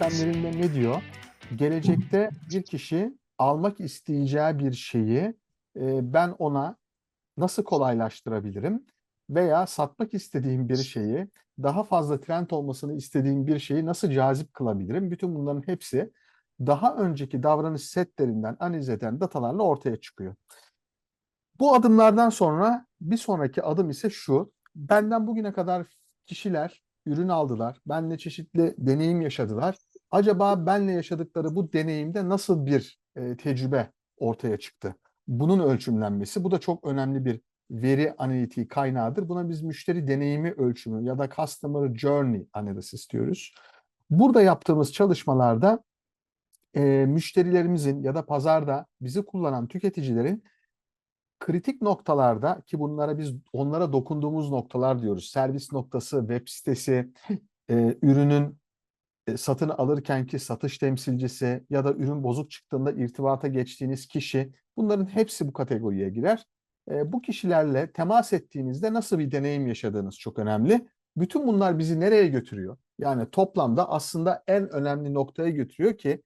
Sistemlerinde ne diyor? Gelecekte bir kişi almak isteyeceği bir şeyi e, ben ona nasıl kolaylaştırabilirim? Veya satmak istediğim bir şeyi, daha fazla trend olmasını istediğim bir şeyi nasıl cazip kılabilirim? Bütün bunların hepsi daha önceki davranış setlerinden analiz eden datalarla ortaya çıkıyor. Bu adımlardan sonra bir sonraki adım ise şu. Benden bugüne kadar kişiler ürün aldılar. Benle çeşitli deneyim yaşadılar. Acaba benle yaşadıkları bu deneyimde nasıl bir e, tecrübe ortaya çıktı? Bunun ölçümlenmesi. Bu da çok önemli bir veri analitiği kaynağıdır. Buna biz müşteri deneyimi ölçümü ya da Customer Journey Analysis diyoruz. Burada yaptığımız çalışmalarda e, müşterilerimizin ya da pazarda bizi kullanan tüketicilerin kritik noktalarda ki bunlara biz onlara dokunduğumuz noktalar diyoruz. Servis noktası, web sitesi, e, ürünün satın alırkenki satış temsilcisi ya da ürün bozuk çıktığında irtibata geçtiğiniz kişi bunların hepsi bu kategoriye girer. E, bu kişilerle temas ettiğinizde nasıl bir deneyim yaşadığınız çok önemli. Bütün bunlar bizi nereye götürüyor? Yani toplamda aslında en önemli noktaya götürüyor ki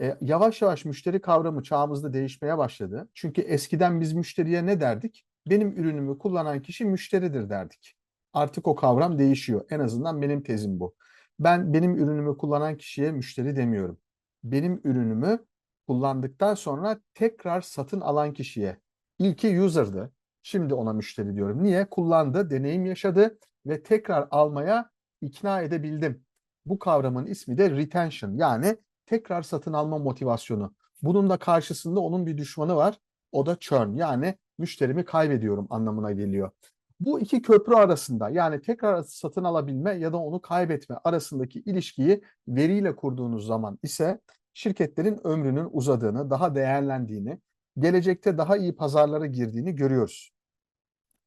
e, yavaş yavaş müşteri kavramı çağımızda değişmeye başladı. Çünkü eskiden biz müşteriye ne derdik? Benim ürünümü kullanan kişi müşteridir derdik. Artık o kavram değişiyor. En azından benim tezim bu. Ben benim ürünümü kullanan kişiye müşteri demiyorum. Benim ürünümü kullandıktan sonra tekrar satın alan kişiye. İlki user'dı. Şimdi ona müşteri diyorum. Niye? Kullandı, deneyim yaşadı ve tekrar almaya ikna edebildim. Bu kavramın ismi de retention yani tekrar satın alma motivasyonu. Bunun da karşısında onun bir düşmanı var. O da churn yani müşterimi kaybediyorum anlamına geliyor. Bu iki köprü arasında yani tekrar satın alabilme ya da onu kaybetme arasındaki ilişkiyi veriyle kurduğunuz zaman ise şirketlerin ömrünün uzadığını, daha değerlendiğini, gelecekte daha iyi pazarlara girdiğini görüyoruz.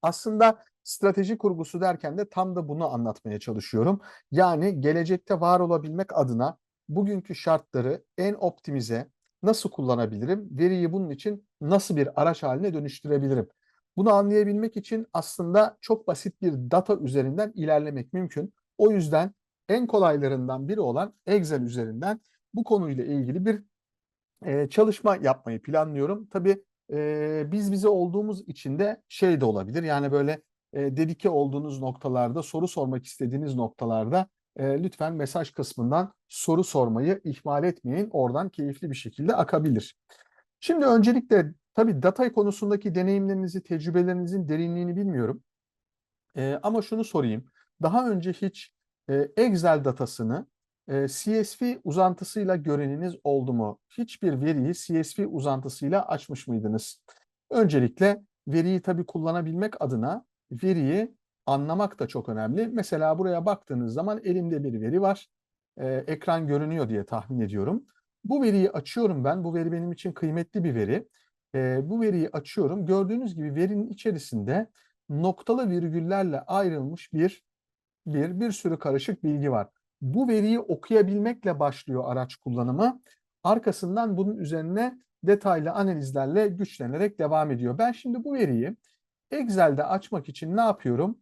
Aslında strateji kurgusu derken de tam da bunu anlatmaya çalışıyorum. Yani gelecekte var olabilmek adına bugünkü şartları en optimize nasıl kullanabilirim? Veriyi bunun için nasıl bir araç haline dönüştürebilirim? Bunu anlayabilmek için aslında çok basit bir data üzerinden ilerlemek mümkün. O yüzden en kolaylarından biri olan Excel üzerinden bu konuyla ilgili bir e, çalışma yapmayı planlıyorum. Tabii e, biz bize olduğumuz için de şey de olabilir. Yani böyle e, dedike olduğunuz noktalarda, soru sormak istediğiniz noktalarda e, lütfen mesaj kısmından soru sormayı ihmal etmeyin. Oradan keyifli bir şekilde akabilir. Şimdi öncelikle tabii data konusundaki deneyimlerinizi, tecrübelerinizin derinliğini bilmiyorum. E, ama şunu sorayım. Daha önce hiç e, Excel datasını e, CSV uzantısıyla göreniniz oldu mu? Hiçbir veriyi CSV uzantısıyla açmış mıydınız? Öncelikle veriyi tabii kullanabilmek adına veriyi anlamak da çok önemli. Mesela buraya baktığınız zaman elimde bir veri var. Ee, ekran görünüyor diye tahmin ediyorum. Bu veriyi açıyorum ben. Bu veri benim için kıymetli bir veri. Ee, bu veriyi açıyorum. Gördüğünüz gibi verinin içerisinde noktalı virgüllerle ayrılmış bir bir bir sürü karışık bilgi var. Bu veriyi okuyabilmekle başlıyor araç kullanımı. Arkasından bunun üzerine detaylı analizlerle güçlenerek devam ediyor. Ben şimdi bu veriyi Excel'de açmak için ne yapıyorum?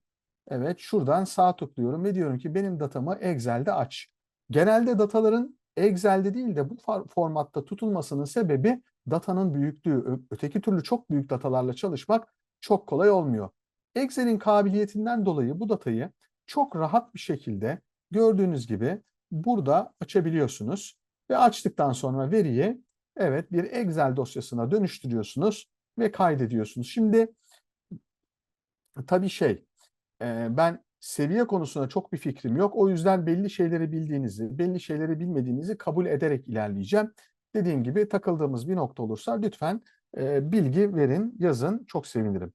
Evet şuradan sağ tıklıyorum ve diyorum ki benim datamı Excel'de aç. Genelde dataların Excel'de değil de bu formatta tutulmasının sebebi datanın büyüklüğü. Öteki türlü çok büyük datalarla çalışmak çok kolay olmuyor. Excel'in kabiliyetinden dolayı bu datayı çok rahat bir şekilde gördüğünüz gibi burada açabiliyorsunuz. Ve açtıktan sonra veriyi evet bir Excel dosyasına dönüştürüyorsunuz ve kaydediyorsunuz. Şimdi tabii şey ben seviye konusunda çok bir fikrim yok. O yüzden belli şeyleri bildiğinizi, belli şeyleri bilmediğinizi kabul ederek ilerleyeceğim. Dediğim gibi takıldığımız bir nokta olursa lütfen bilgi verin, yazın. Çok sevinirim.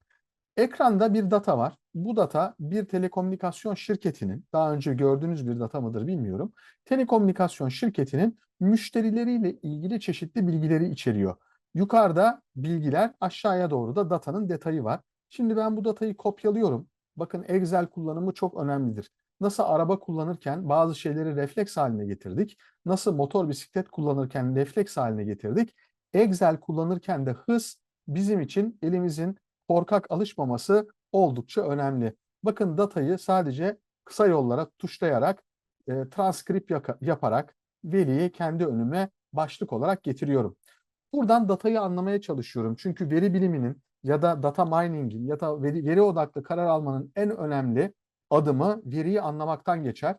Ekranda bir data var. Bu data bir telekomünikasyon şirketinin, daha önce gördüğünüz bir data mıdır bilmiyorum. Telekomünikasyon şirketinin müşterileriyle ilgili çeşitli bilgileri içeriyor. Yukarıda bilgiler, aşağıya doğru da datanın detayı var. Şimdi ben bu datayı kopyalıyorum. Bakın Excel kullanımı çok önemlidir. Nasıl araba kullanırken bazı şeyleri refleks haline getirdik. Nasıl motor bisiklet kullanırken refleks haline getirdik. Excel kullanırken de hız bizim için elimizin korkak alışmaması oldukça önemli. Bakın datayı sadece kısa yollara tuşlayarak, e, transkript yaparak veriyi kendi önüme başlık olarak getiriyorum. Buradan datayı anlamaya çalışıyorum. Çünkü veri biliminin ya da data mining'in ya da veri, veri odaklı karar almanın en önemli adımı veriyi anlamaktan geçer.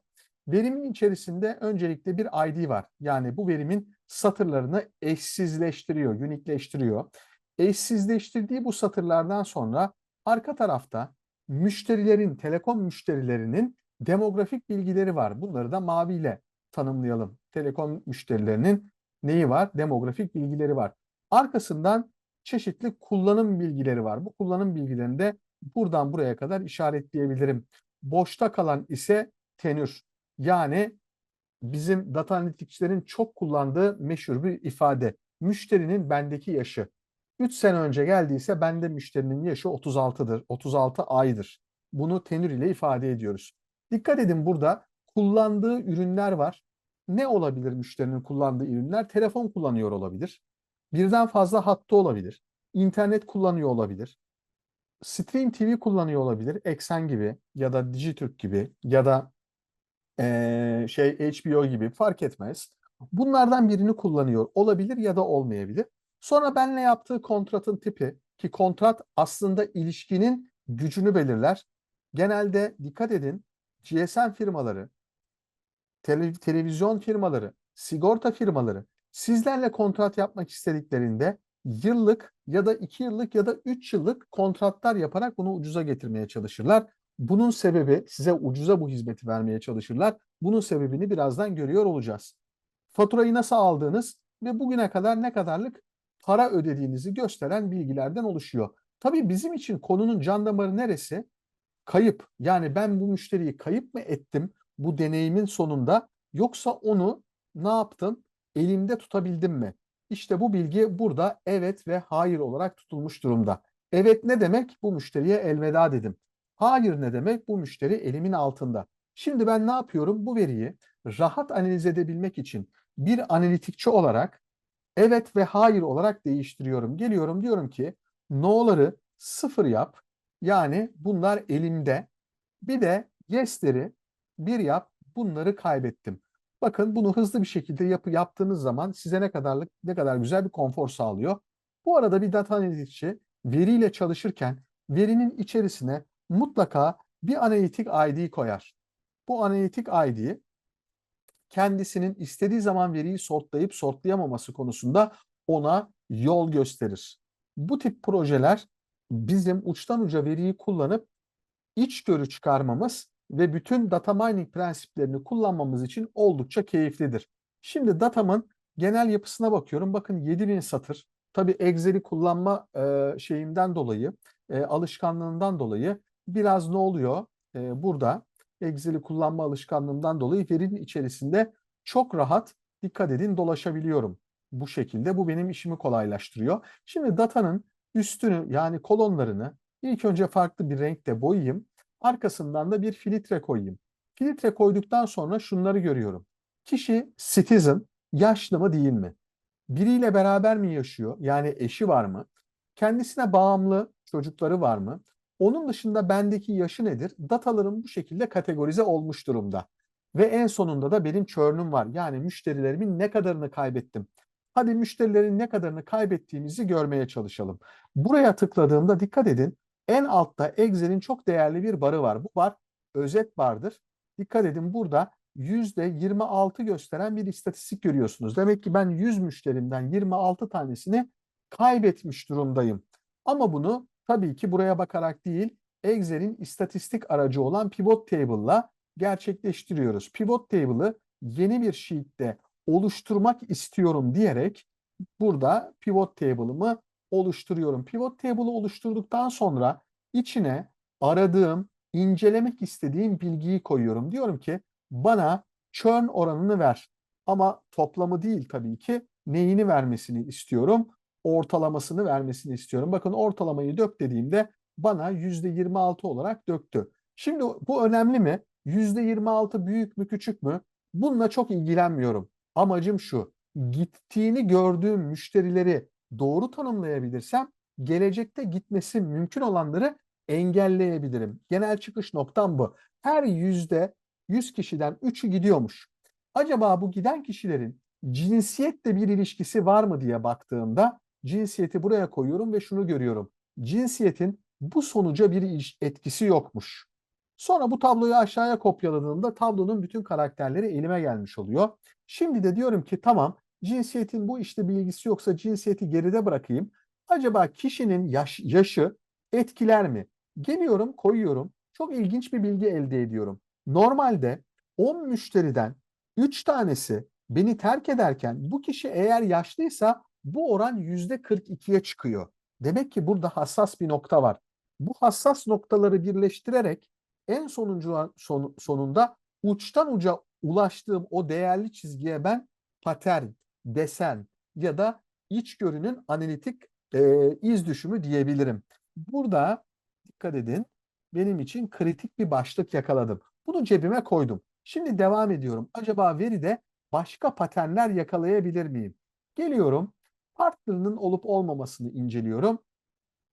Verimin içerisinde öncelikle bir ID var. Yani bu verimin satırlarını eşsizleştiriyor, unikleştiriyor. Eşsizleştirdiği bu satırlardan sonra arka tarafta müşterilerin, telekom müşterilerinin demografik bilgileri var. Bunları da maviyle tanımlayalım. Telekom müşterilerinin neyi var? Demografik bilgileri var. Arkasından çeşitli kullanım bilgileri var. Bu kullanım bilgilerini de buradan buraya kadar işaretleyebilirim. Boşta kalan ise tenür. Yani bizim data analitikçilerin çok kullandığı meşhur bir ifade. Müşterinin bendeki yaşı. 3 sene önce geldiyse bende müşterinin yaşı 36'dır. 36 aydır. Bunu tenür ile ifade ediyoruz. Dikkat edin burada kullandığı ürünler var. Ne olabilir müşterinin kullandığı ürünler? Telefon kullanıyor olabilir. Birden fazla hattı olabilir. İnternet kullanıyor olabilir. Stream TV kullanıyor olabilir. Eksen gibi ya da Dijitürk gibi ya da eee, şey HBO gibi fark etmez. Bunlardan birini kullanıyor olabilir ya da olmayabilir. Sonra benle yaptığı kontratın tipi ki kontrat aslında ilişkinin gücünü belirler. Genelde dikkat edin GSM firmaları, tele- televizyon firmaları, sigorta firmaları sizlerle kontrat yapmak istediklerinde yıllık ya da iki yıllık ya da üç yıllık kontratlar yaparak bunu ucuza getirmeye çalışırlar. Bunun sebebi size ucuza bu hizmeti vermeye çalışırlar. Bunun sebebini birazdan görüyor olacağız. Faturayı nasıl aldığınız ve bugüne kadar ne kadarlık para ödediğinizi gösteren bilgilerden oluşuyor. Tabii bizim için konunun can damarı neresi? Kayıp. Yani ben bu müşteriyi kayıp mı ettim bu deneyimin sonunda yoksa onu ne yaptım? Elimde tutabildim mi? İşte bu bilgi burada evet ve hayır olarak tutulmuş durumda. Evet ne demek? Bu müşteriye elveda dedim. Hayır ne demek? Bu müşteri elimin altında. Şimdi ben ne yapıyorum? Bu veriyi rahat analiz edebilmek için bir analitikçi olarak evet ve hayır olarak değiştiriyorum. Geliyorum diyorum ki no'ları sıfır yap. Yani bunlar elimde. Bir de yes'leri bir yap. Bunları kaybettim. Bakın bunu hızlı bir şekilde yapı yaptığınız zaman size ne kadarlık ne kadar güzel bir konfor sağlıyor. Bu arada bir data analitikçi veriyle çalışırken verinin içerisine mutlaka bir analitik ID koyar. Bu analitik ID kendisinin istediği zaman veriyi sortlayıp sortlayamaması konusunda ona yol gösterir. Bu tip projeler bizim uçtan uca veriyi kullanıp içgörü çıkarmamız ve bütün data mining prensiplerini kullanmamız için oldukça keyiflidir. Şimdi datamın genel yapısına bakıyorum. Bakın 7000 satır. Tabii Excel'i kullanma e, şeyimden dolayı, e, alışkanlığından dolayı biraz ne oluyor? E, burada Excel'i kullanma alışkanlığımdan dolayı verinin içerisinde çok rahat dikkat edin dolaşabiliyorum. Bu şekilde bu benim işimi kolaylaştırıyor. Şimdi datanın üstünü yani kolonlarını ilk önce farklı bir renkte boyayayım. Arkasından da bir filtre koyayım. Filtre koyduktan sonra şunları görüyorum. Kişi citizen, yaşlı mı değil mi? Biriyle beraber mi yaşıyor? Yani eşi var mı? Kendisine bağımlı çocukları var mı? Onun dışında bendeki yaşı nedir? Datalarım bu şekilde kategorize olmuş durumda. Ve en sonunda da benim churn'üm var. Yani müşterilerimin ne kadarını kaybettim. Hadi müşterilerin ne kadarını kaybettiğimizi görmeye çalışalım. Buraya tıkladığımda dikkat edin. En altta Excel'in çok değerli bir barı var. Bu bar özet bardır. Dikkat edin burada %26 gösteren bir istatistik görüyorsunuz. Demek ki ben 100 müşterimden 26 tanesini kaybetmiş durumdayım. Ama bunu tabii ki buraya bakarak değil, Excel'in istatistik aracı olan Pivot Table'la gerçekleştiriyoruz. Pivot Table'ı yeni bir sheet'te oluşturmak istiyorum diyerek burada Pivot Table'ımı oluşturuyorum. Pivot Table'ı oluşturduktan sonra içine aradığım, incelemek istediğim bilgiyi koyuyorum. Diyorum ki bana churn oranını ver. Ama toplamı değil tabii ki neyini vermesini istiyorum? Ortalamasını vermesini istiyorum. Bakın ortalamayı dök dediğimde bana %26 olarak döktü. Şimdi bu önemli mi? %26 büyük mü küçük mü? Bununla çok ilgilenmiyorum. Amacım şu. Gittiğini gördüğüm müşterileri doğru tanımlayabilirsem gelecekte gitmesi mümkün olanları engelleyebilirim. Genel çıkış noktam bu. Her yüzde 100 kişiden 3'ü gidiyormuş. Acaba bu giden kişilerin cinsiyetle bir ilişkisi var mı diye baktığımda cinsiyeti buraya koyuyorum ve şunu görüyorum. Cinsiyetin bu sonuca bir etkisi yokmuş. Sonra bu tabloyu aşağıya kopyaladığımda tablonun bütün karakterleri elime gelmiş oluyor. Şimdi de diyorum ki tamam cinsiyetin bu işte bir ilgisi yoksa cinsiyeti geride bırakayım. Acaba kişinin yaş- yaşı etkiler mi? Geliyorum koyuyorum. Çok ilginç bir bilgi elde ediyorum. Normalde 10 müşteriden 3 tanesi beni terk ederken bu kişi eğer yaşlıysa bu oran %42'ye çıkıyor. Demek ki burada hassas bir nokta var. Bu hassas noktaları birleştirerek en sonuncu son- sonunda uçtan uca ulaştığım o değerli çizgiye ben patern, desen ya da içgörünün analitik e, iz düşümü diyebilirim. Burada dikkat edin benim için kritik bir başlık yakaladım. Bunu cebime koydum. Şimdi devam ediyorum. Acaba veride başka paternler yakalayabilir miyim? Geliyorum. Partnerinin olup olmamasını inceliyorum.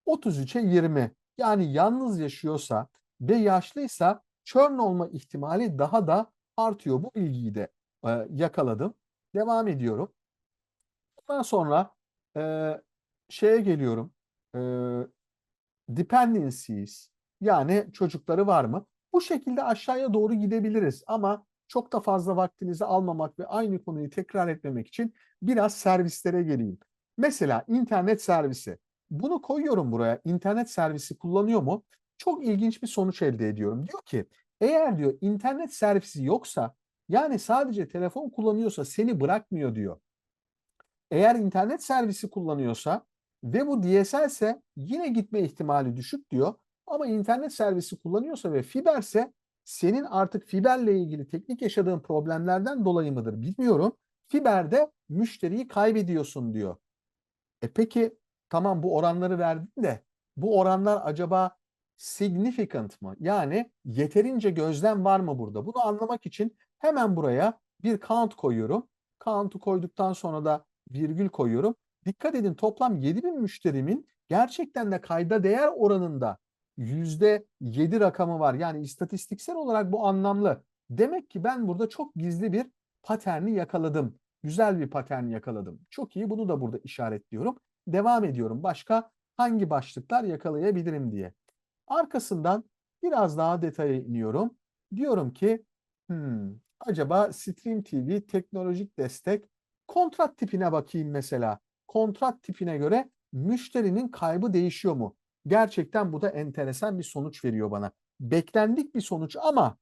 33'e 20. Yani yalnız yaşıyorsa ve yaşlıysa churn olma ihtimali daha da artıyor. Bu bilgiyi de e, yakaladım. Devam ediyorum. Ondan sonra e, şeye geliyorum. E, dependencies yani çocukları var mı? Bu şekilde aşağıya doğru gidebiliriz ama çok da fazla vaktinizi almamak ve aynı konuyu tekrar etmemek için biraz servislere geleyim. Mesela internet servisi. Bunu koyuyorum buraya. İnternet servisi kullanıyor mu? Çok ilginç bir sonuç elde ediyorum. Diyor ki eğer diyor internet servisi yoksa yani sadece telefon kullanıyorsa seni bırakmıyor diyor. Eğer internet servisi kullanıyorsa ve bu DSL ise yine gitme ihtimali düşük diyor. Ama internet servisi kullanıyorsa ve fiberse senin artık fiberle ilgili teknik yaşadığın problemlerden dolayı mıdır bilmiyorum. Fiberde müşteriyi kaybediyorsun diyor. E peki tamam bu oranları verdin de bu oranlar acaba significant mı? Yani yeterince gözlem var mı burada? Bunu anlamak için hemen buraya bir count koyuyorum. Count'u koyduktan sonra da virgül koyuyorum. Dikkat edin toplam 7000 müşterimin gerçekten de kayda değer oranında %7 rakamı var. Yani istatistiksel olarak bu anlamlı. Demek ki ben burada çok gizli bir paterni yakaladım. Güzel bir patern yakaladım. Çok iyi bunu da burada işaretliyorum. Devam ediyorum. Başka hangi başlıklar yakalayabilirim diye. Arkasından biraz daha detaya iniyorum. Diyorum ki hmm, acaba Stream TV teknolojik destek kontrat tipine bakayım mesela. Kontrat tipine göre müşterinin kaybı değişiyor mu? Gerçekten bu da enteresan bir sonuç veriyor bana. Beklendik bir sonuç ama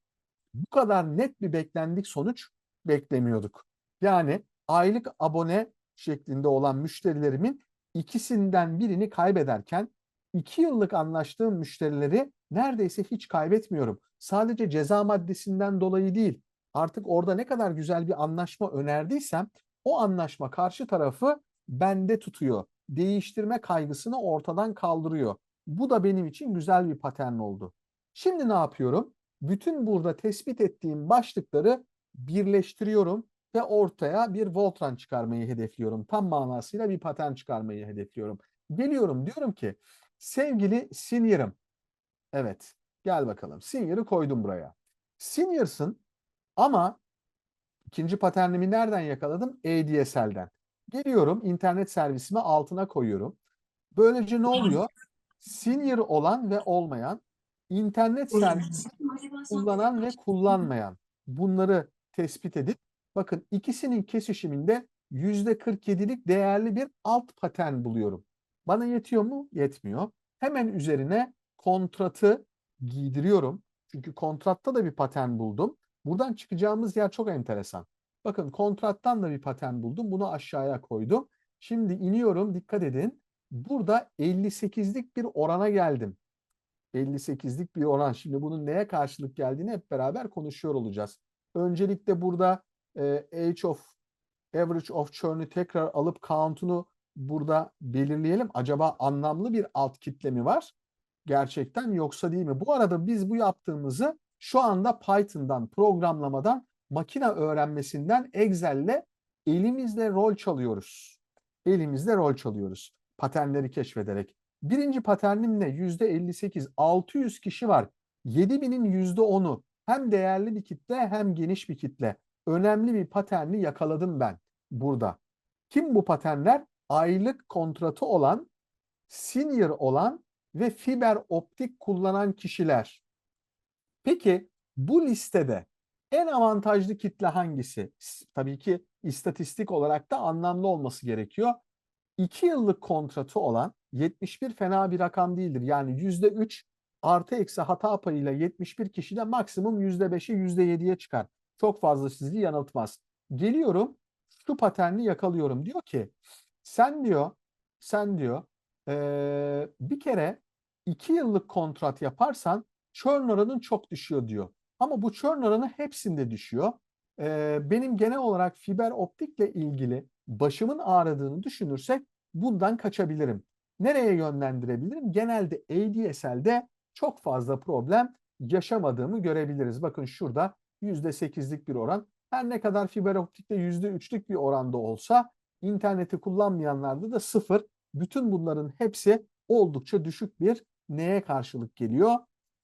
bu kadar net bir beklendik sonuç beklemiyorduk. Yani aylık abone şeklinde olan müşterilerimin ikisinden birini kaybederken iki yıllık anlaştığım müşterileri neredeyse hiç kaybetmiyorum. Sadece ceza maddesinden dolayı değil. Artık orada ne kadar güzel bir anlaşma önerdiysem o anlaşma karşı tarafı bende tutuyor. Değiştirme kaygısını ortadan kaldırıyor. Bu da benim için güzel bir patern oldu. Şimdi ne yapıyorum? Bütün burada tespit ettiğim başlıkları birleştiriyorum ve ortaya bir Voltran çıkarmayı hedefliyorum. Tam manasıyla bir patern çıkarmayı hedefliyorum. Geliyorum diyorum ki sevgili senior'ım. Evet gel bakalım. Senior'ı koydum buraya. Seniors'ın ama ikinci paternimi nereden yakaladım? ADSL'den. Geliyorum internet servisimi altına koyuyorum. Böylece ne oluyor? Senior olan ve olmayan, internet servisi kullanan ve kullanmayan bunları tespit edip bakın ikisinin kesişiminde %47'lik değerli bir alt patern buluyorum. Bana yetiyor mu? Yetmiyor. Hemen üzerine kontratı giydiriyorum. Çünkü kontratta da bir patern buldum. Buradan çıkacağımız yer çok enteresan. Bakın kontrattan da bir patern buldum. Bunu aşağıya koydum. Şimdi iniyorum. Dikkat edin. Burada 58'lik bir orana geldim. 58'lik bir oran. Şimdi bunun neye karşılık geldiğini hep beraber konuşuyor olacağız. Öncelikle burada e, age of average of churn'ü tekrar alıp count'unu burada belirleyelim. Acaba anlamlı bir alt kitle mi var? Gerçekten yoksa değil mi? Bu arada biz bu yaptığımızı şu anda Python'dan, programlamadan, makine öğrenmesinden Excel'le elimizle rol çalıyoruz. Elimizle rol çalıyoruz. Paternleri keşfederek. Birinci paternim ne? %58. 600 kişi var. 7000'in %10'u hem değerli bir kitle hem geniş bir kitle. önemli bir paterni yakaladım ben burada. Kim bu paternler? Aylık kontratı olan, senior olan ve fiber optik kullanan kişiler. Peki bu listede en avantajlı kitle hangisi? Tabii ki istatistik olarak da anlamlı olması gerekiyor. 2 yıllık kontratı olan 71 fena bir rakam değildir. Yani %3 artı eksi hata payıyla 71 kişide maksimum %5'e %7'ye çıkar. Çok fazla sizi yanıltmaz. Geliyorum şu paterni yakalıyorum. Diyor ki sen diyor sen diyor eee, bir kere 2 yıllık kontrat yaparsan churn oranın çok düşüyor diyor. Ama bu churn oranı hepsinde düşüyor. Eee, benim genel olarak fiber optikle ilgili başımın ağrıdığını düşünürsek bundan kaçabilirim. Nereye yönlendirebilirim? Genelde ADSL'de çok fazla problem yaşamadığımı görebiliriz. Bakın şurada %8'lik bir oran. Her ne kadar fiber optikte %3'lük bir oranda olsa interneti kullanmayanlarda da sıfır. Bütün bunların hepsi oldukça düşük bir neye karşılık geliyor?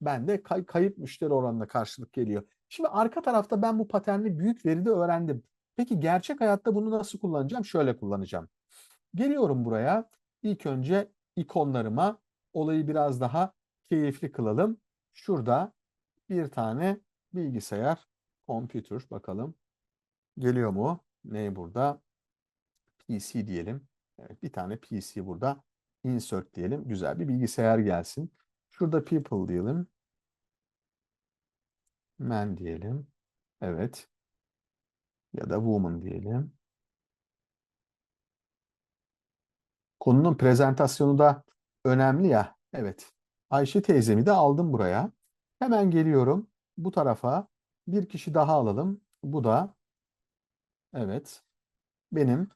Ben de kay- kayıp müşteri oranına karşılık geliyor. Şimdi arka tarafta ben bu paterni büyük veride öğrendim. Peki gerçek hayatta bunu nasıl kullanacağım? Şöyle kullanacağım. Geliyorum buraya. İlk önce ikonlarıma olayı biraz daha keyifli kılalım. Şurada bir tane bilgisayar, computer bakalım. Geliyor mu? Ne burada? PC diyelim. Evet, bir tane PC burada. Insert diyelim. Güzel bir bilgisayar gelsin. Şurada people diyelim. Man diyelim. Evet. Ya da woman diyelim. Konunun prezentasyonu da önemli ya. Evet. Ayşe teyzemi de aldım buraya. Hemen geliyorum bu tarafa. Bir kişi daha alalım. Bu da evet benim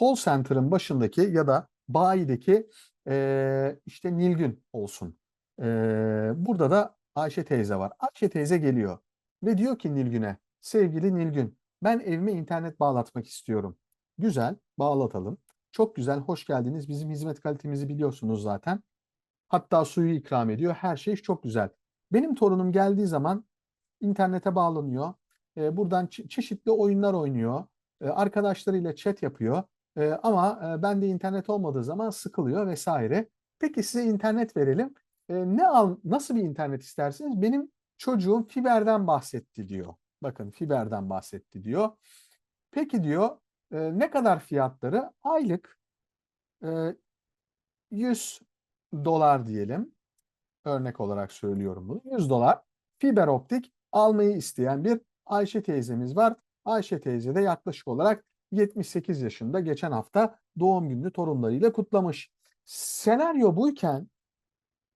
call center'ın başındaki ya da bayideki eee, işte Nilgün olsun. Eee, burada da Ayşe teyze var. Ayşe teyze geliyor ve diyor ki Nilgün'e sevgili Nilgün ben evime internet bağlatmak istiyorum. Güzel bağlatalım. Çok güzel hoş geldiniz. Bizim hizmet kalitemizi biliyorsunuz zaten. Hatta suyu ikram ediyor. Her şey çok güzel. Benim torunum geldiği zaman internete bağlanıyor. E, buradan çe- çeşitli oyunlar oynuyor. E, arkadaşlarıyla chat yapıyor. E, ama e, bende internet olmadığı zaman sıkılıyor vesaire. Peki size internet verelim. Ne al, nasıl bir internet istersiniz? Benim çocuğum fiberden bahsetti diyor. Bakın fiberden bahsetti diyor. Peki diyor e, ne kadar fiyatları? Aylık e, 100 dolar diyelim. Örnek olarak söylüyorum bunu. 100 dolar fiber optik almayı isteyen bir Ayşe teyzemiz var. Ayşe teyze de yaklaşık olarak 78 yaşında geçen hafta doğum gününü torunlarıyla kutlamış. Senaryo buyken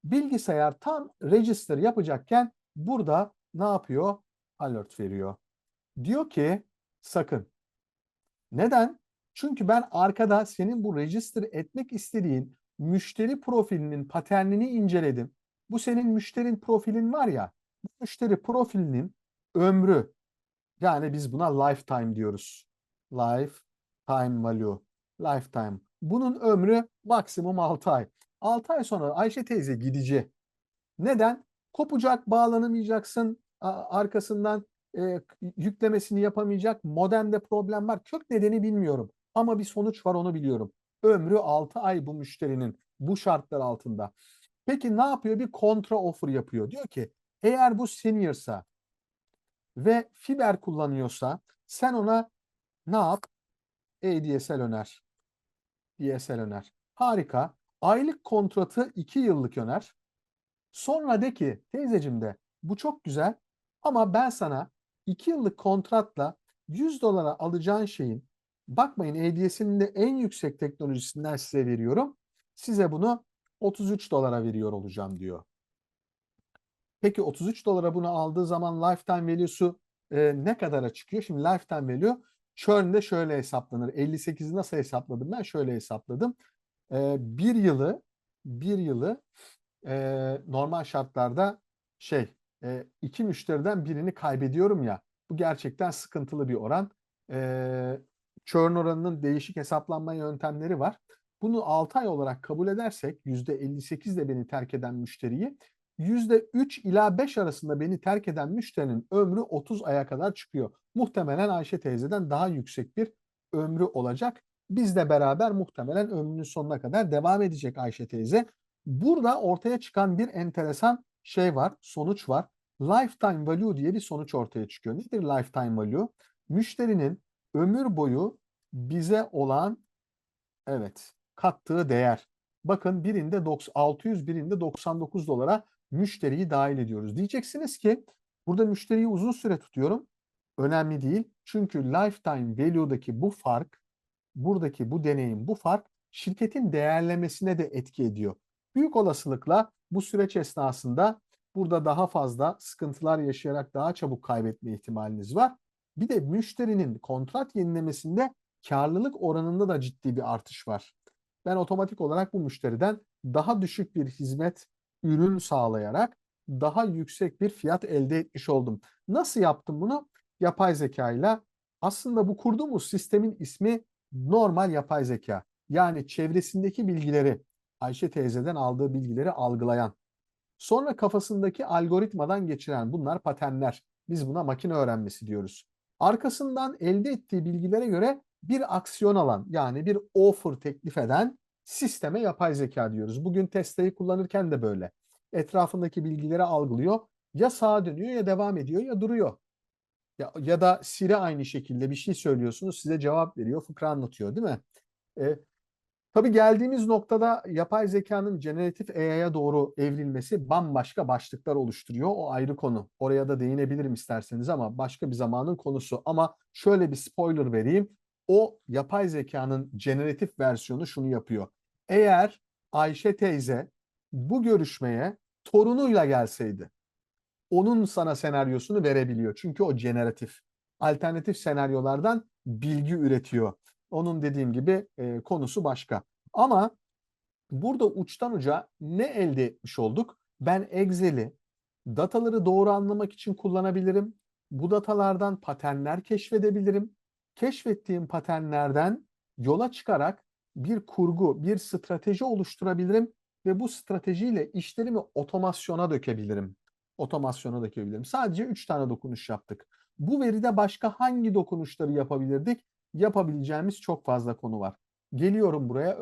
bilgisayar tam register yapacakken burada ne yapıyor? Alert veriyor. Diyor ki sakın. Neden? Çünkü ben arkada senin bu register etmek istediğin müşteri profilinin paternini inceledim. Bu senin müşterin profilin var ya, bu müşteri profilinin ömrü yani biz buna lifetime diyoruz. Lifetime value. Lifetime. Bunun ömrü maksimum 6 ay. 6 ay sonra Ayşe teyze gidici. Neden? Kopacak, bağlanamayacaksın. Arkasından e, yüklemesini yapamayacak. Modemde problem var. Kök nedeni bilmiyorum. Ama bir sonuç var onu biliyorum. Ömrü 6 ay bu müşterinin bu şartlar altında. Peki ne yapıyor? Bir kontra offer yapıyor. Diyor ki eğer bu seniorsa ve fiber kullanıyorsa sen ona ne yap? ADSL öner. DSL öner. Harika. Aylık kontratı 2 yıllık öner. Sonra de ki teyzecim de bu çok güzel ama ben sana 2 yıllık kontratla 100 dolara alacağın şeyin bakmayın ADS'nin de en yüksek teknolojisinden size veriyorum. Size bunu 33 dolara veriyor olacağım diyor. Peki 33 dolara bunu aldığı zaman lifetime value'su e, ne kadara çıkıyor? Şimdi lifetime value churn'de şöyle hesaplanır. 58'i nasıl hesapladım ben? Şöyle hesapladım. E, bir yılı bir yılı e, normal şartlarda şey e, iki müşteriden birini kaybediyorum ya. Bu gerçekten sıkıntılı bir oran. E, churn oranının değişik hesaplanma yöntemleri var. Bunu 6 ay olarak kabul edersek %58 de beni terk eden müşteriyi %3 ila 5 arasında beni terk eden müşterinin ömrü 30 aya kadar çıkıyor. Muhtemelen Ayşe teyzeden daha yüksek bir ömrü olacak. Bizle beraber muhtemelen ömrünün sonuna kadar devam edecek Ayşe teyze. Burada ortaya çıkan bir enteresan şey var, sonuç var. Lifetime value diye bir sonuç ortaya çıkıyor. Nedir lifetime value? Müşterinin ömür boyu bize olan evet kattığı değer. Bakın birinde 90 600 birinde 99 dolara müşteriyi dahil ediyoruz. Diyeceksiniz ki burada müşteriyi uzun süre tutuyorum. Önemli değil. Çünkü lifetime value'daki bu fark, buradaki bu deneyim, bu fark şirketin değerlemesine de etki ediyor. Büyük olasılıkla bu süreç esnasında burada daha fazla sıkıntılar yaşayarak daha çabuk kaybetme ihtimaliniz var. Bir de müşterinin kontrat yenilemesinde karlılık oranında da ciddi bir artış var. Ben otomatik olarak bu müşteriden daha düşük bir hizmet, ürün sağlayarak daha yüksek bir fiyat elde etmiş oldum. Nasıl yaptım bunu? Yapay zeka ile. Aslında bu kurduğumuz sistemin ismi normal yapay zeka. Yani çevresindeki bilgileri, Ayşe teyzeden aldığı bilgileri algılayan, sonra kafasındaki algoritmadan geçiren bunlar paternler. Biz buna makine öğrenmesi diyoruz. Arkasından elde ettiği bilgilere göre bir aksiyon alan yani bir offer teklif eden sisteme yapay zeka diyoruz. Bugün Tesla'yı kullanırken de böyle. Etrafındaki bilgileri algılıyor. Ya sağa dönüyor ya devam ediyor ya duruyor. Ya, ya da Siri aynı şekilde bir şey söylüyorsunuz size cevap veriyor, fıkra anlatıyor değil mi? E, tabii geldiğimiz noktada yapay zekanın generatif AI'ya doğru evrilmesi bambaşka başlıklar oluşturuyor. O ayrı konu. Oraya da değinebilirim isterseniz ama başka bir zamanın konusu. Ama şöyle bir spoiler vereyim. O yapay zekanın generatif versiyonu şunu yapıyor. Eğer Ayşe teyze bu görüşmeye torunuyla gelseydi onun sana senaryosunu verebiliyor. Çünkü o generatif. Alternatif senaryolardan bilgi üretiyor. Onun dediğim gibi e, konusu başka. Ama burada uçtan uca ne elde etmiş olduk? Ben Excel'i dataları doğru anlamak için kullanabilirim. Bu datalardan paternler keşfedebilirim. Keşfettiğim paternlerden yola çıkarak bir kurgu, bir strateji oluşturabilirim ve bu stratejiyle işlerimi otomasyona dökebilirim. Otomasyona dökebilirim. Sadece 3 tane dokunuş yaptık. Bu veride başka hangi dokunuşları yapabilirdik? Yapabileceğimiz çok fazla konu var. Geliyorum buraya.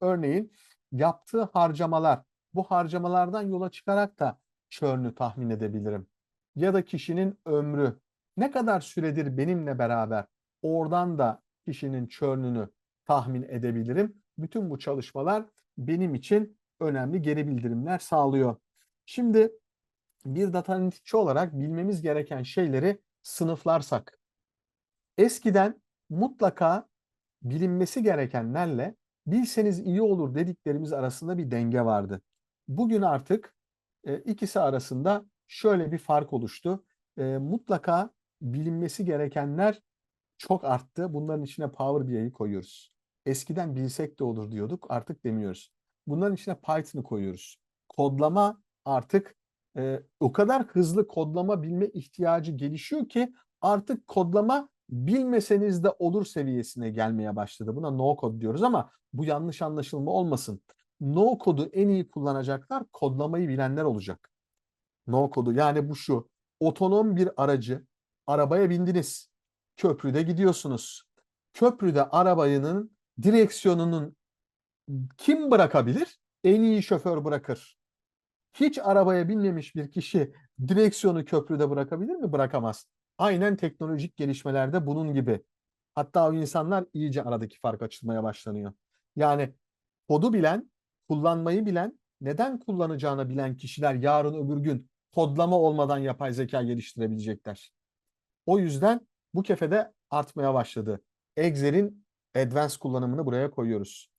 Örneğin yaptığı harcamalar. Bu harcamalardan yola çıkarak da churn'ü tahmin edebilirim. Ya da kişinin ömrü. Ne kadar süredir benimle beraber oradan da kişinin churn'ünü tahmin edebilirim. Bütün bu çalışmalar benim için önemli geri bildirimler sağlıyor. Şimdi bir data analitikçi olarak bilmemiz gereken şeyleri sınıflarsak eskiden mutlaka bilinmesi gerekenlerle bilseniz iyi olur dediklerimiz arasında bir denge vardı. Bugün artık e, ikisi arasında şöyle bir fark oluştu. E, mutlaka bilinmesi gerekenler çok arttı. Bunların içine Power BI'yi koyuyoruz. Eskiden bilsek de olur diyorduk. Artık demiyoruz. Bunların içine Python'ı koyuyoruz. Kodlama artık e, o kadar hızlı kodlama bilme ihtiyacı gelişiyor ki artık kodlama bilmeseniz de olur seviyesine gelmeye başladı. Buna no code diyoruz ama bu yanlış anlaşılma olmasın. No code'u en iyi kullanacaklar kodlamayı bilenler olacak. No code'u yani bu şu. Otonom bir aracı arabaya bindiniz. Köprüde gidiyorsunuz. Köprüde arabanın direksiyonunun kim bırakabilir? En iyi şoför bırakır. Hiç arabaya binmemiş bir kişi direksiyonu köprüde bırakabilir mi? Bırakamaz. Aynen teknolojik gelişmelerde bunun gibi. Hatta o insanlar iyice aradaki fark açılmaya başlanıyor. Yani kodu bilen, kullanmayı bilen, neden kullanacağını bilen kişiler yarın öbür gün kodlama olmadan yapay zeka geliştirebilecekler. O yüzden bu kefede artmaya başladı. Excel'in advanced kullanımını buraya koyuyoruz.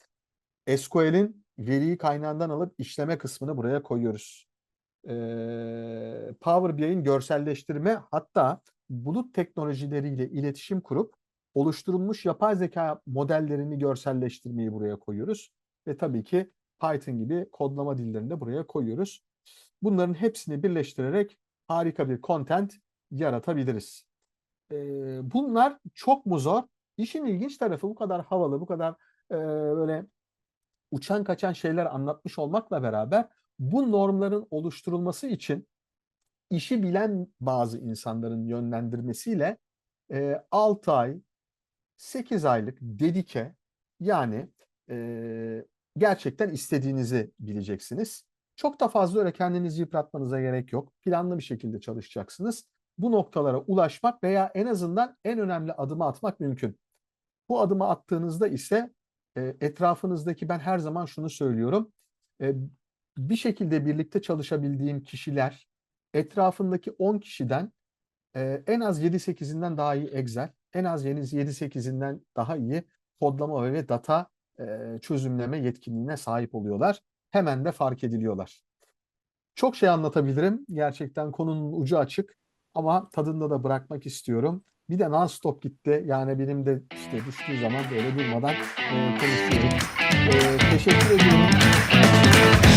SQL'in veriyi kaynağından alıp işleme kısmını buraya koyuyoruz. Ee, Power BI'nin görselleştirme hatta bulut teknolojileriyle iletişim kurup oluşturulmuş yapay zeka modellerini görselleştirmeyi buraya koyuyoruz. Ve tabii ki Python gibi kodlama dillerini de buraya koyuyoruz. Bunların hepsini birleştirerek harika bir content yaratabiliriz. Ee, bunlar çok mu zor? İşin ilginç tarafı bu kadar havalı, bu kadar e, böyle uçan kaçan şeyler anlatmış olmakla beraber Bu normların oluşturulması için işi bilen bazı insanların yönlendirmesiyle e, 6 ay, 8 aylık dedike yani e, gerçekten istediğinizi bileceksiniz. Çok da fazla öyle kendinizi yıpratmanıza gerek yok. Planlı bir şekilde çalışacaksınız. Bu noktalara ulaşmak veya en azından en önemli adımı atmak mümkün. Bu adımı attığınızda ise e, etrafınızdaki ben her zaman şunu söylüyorum. E, bir şekilde birlikte çalışabildiğim kişiler etrafındaki 10 kişiden e, en az 7-8'inden daha iyi Excel, en az 7-8'inden daha iyi kodlama ve data e, çözümleme yetkinliğine sahip oluyorlar. Hemen de fark ediliyorlar. Çok şey anlatabilirim. Gerçekten konunun ucu açık ama tadında da bırakmak istiyorum. Bir de non-stop gitti. Yani benim de işte düştüğü zaman böyle durmadan e, konuşuyorum. E, teşekkür ediyorum.